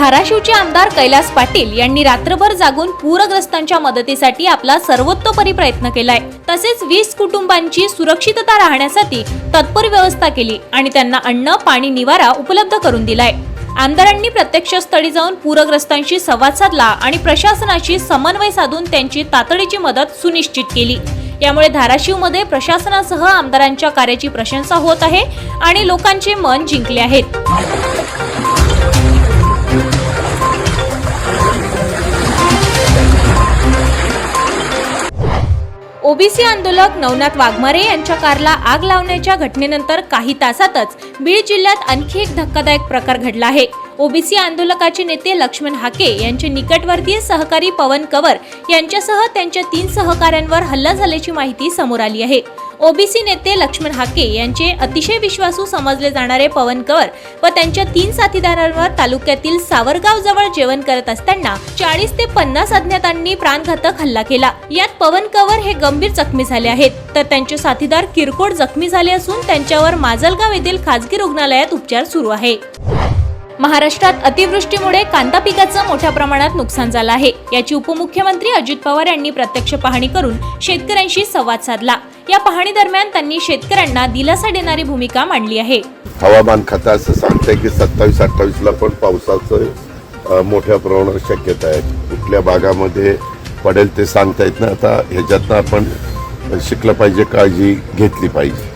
धाराशिवचे आमदार कैलास पाटील यांनी रात्रभर जागून पूरग्रस्तांच्या मदतीसाठी आपला सर्वोत्तोपरी प्रयत्न केलाय. तसेच वीस कुटुंबांची सुरक्षितता राहण्यासाठी तत्पर व्यवस्था केली आणि त्यांना अन्न पाणी निवारा उपलब्ध करून दिलाय. आमदारांनी प्रत्यक्ष स्थळी जाऊन पूरग्रस्तांशी संवाद साधला आणि प्रशासनाशी समन्वय साधून त्यांची तातडीची मदत सुनिश्चित केली. यामुळे धाराशिवमध्ये प्रशासनासह आमदारांच्या कार्याची प्रशंसा होत आहे आणि लोकांचे मन जिंकले आहेत. ओबीसी आंदोलक नवनाथ वाघमारे यांच्या कारला आग लावण्याच्या घटनेनंतर काही तासातच बीड जिल्ह्यात आणखी एक धक्कादायक प्रकार घडला आहे. ओबीसी आंदोलकाचे नेते लक्ष्मण हाके यांचे निकटवर्तीय सहकारी पवन कवर यांच्यासह त्यांच्या तीन सहकाऱ्यांवर हल्ला झाल्याची माहिती समोर आली आहे. ओबीसी नेते लक्ष्मण हाके यांचे अतिशय विश्वासू समजले जाणारे पवन कवर व त्यांच्या तीन साथीदारांवर तालुक्यातील सावरगाव जवळ जेवण करत असताना चाळीस ते पन्नास अज्ञातांनी प्राणघातक हल्ला केला. यात पवन कवर हे गंभीर जखमी झाले आहेत. तर त्यांचे साथीदार किरकोळ जखमी झाले असून त्यांच्यावर माजलगाव येथील खासगी रुग्णालयात उपचार सुरू आहे. महाराष्ट्रात अतिवृष्टीमुळे कांदा पिकाचं मोठ्या प्रमाणात नुकसान झालं आहे. याची उपमुख्यमंत्री अजित पवार यांनी प्रत्यक्ष पाहणी करून शेतकऱ्यांशी संवाद साधला. या पाहणी दरम्यान त्यांनी शेतकऱ्यांना दिलासा देणारी भूमिका मांडली आहे. हवामान खातं असं सांगतंय की सत्तावीस अठ्ठावीसला पण पावसाचं मोठ्या प्रमाणात शक्यता आहे. कुठल्या भागामध्ये पडेल ते सांगता येत नाही. आता ह्याच्यातनं आपण शिकलं पाहिजे काळजी घेतली पाहिजे.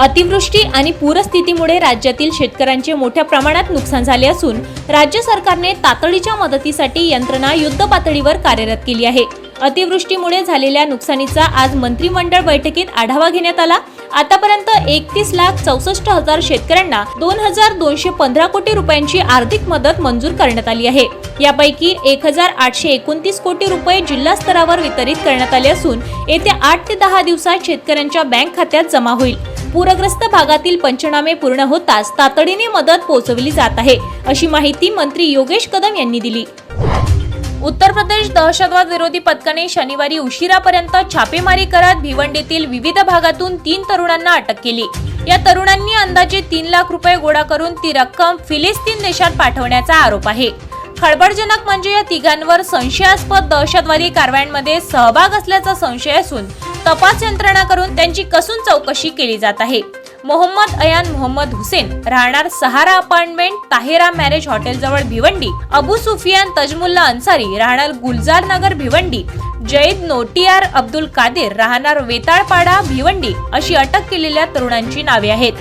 अतिवृष्टी आणि पूरस्थितीमुळे राज्यातील शेतकऱ्यांचे मोठ्या प्रमाणात नुकसान झाले असून राज्य सरकारने तातडीच्या मदतीसाठी यंत्रणा युद्ध पातळीवर कार्यरत केली आहे. अतिवृष्टीमुळे झालेल्या नुकसानीचा आज मंत्रिमंडळ बैठकीत आढावा घेण्यात आला. आतापर्यंत एकतीस लाख चौसष्ट हजार शेतकऱ्यांना दोन हजार दोनशे पंधरा कोटी रुपयांची आर्थिक मदत मंजूर करण्यात आली आहे. यापैकी एक हजार आठशे एकोणतीस कोटी रुपये जिल्हा स्तरावर वितरित करण्यात आले असून येत्या आठ ते दहा दिवसात शेतकऱ्यांच्या बँक खात्यात जमा होईल. पूरग्रस्त भागातील पंचनामे पूर्ण होताच तातडीने मदत पोहोचवली जात आहे अशी माहिती मंत्री योगेश कदम यांनी दिली. उत्तर प्रदेश दहशतवाद विरोधी पथकाने शनिवारी उशिरापर्यंत छापेमारी करत भिवंडीतील विविध भागातून तीन तरुणांना अटक केली. या तरुणांनी अंदाजे तीन लाख रुपये गोळा करून ती रक्कम फिलिस्तीन देशात पाठवण्याचा आरोप आहे. खळबळजनक म्हणजे या तिघांवर संशयास्पद दहशतवादी कारवायांमध्ये सहभाग असल्याचा संशय असून तपास यंत्रणा करून त्यांची कसून चौकशी केली जात आहे. मोहम्मद अयान मोहम्मद हुसेन राहणार Sahara apartment Tahera marriage hotel जवळ भिवंडी अबू सुफियान तजमुल्ला अन्सारी राहणार गुलजार नगर भिवंडी जैद नोटियार अब्दुल कादिर राहणार वेताळपाडा भिवंडी अशी अटक केलेल्या तरुणांची नावे आहेत.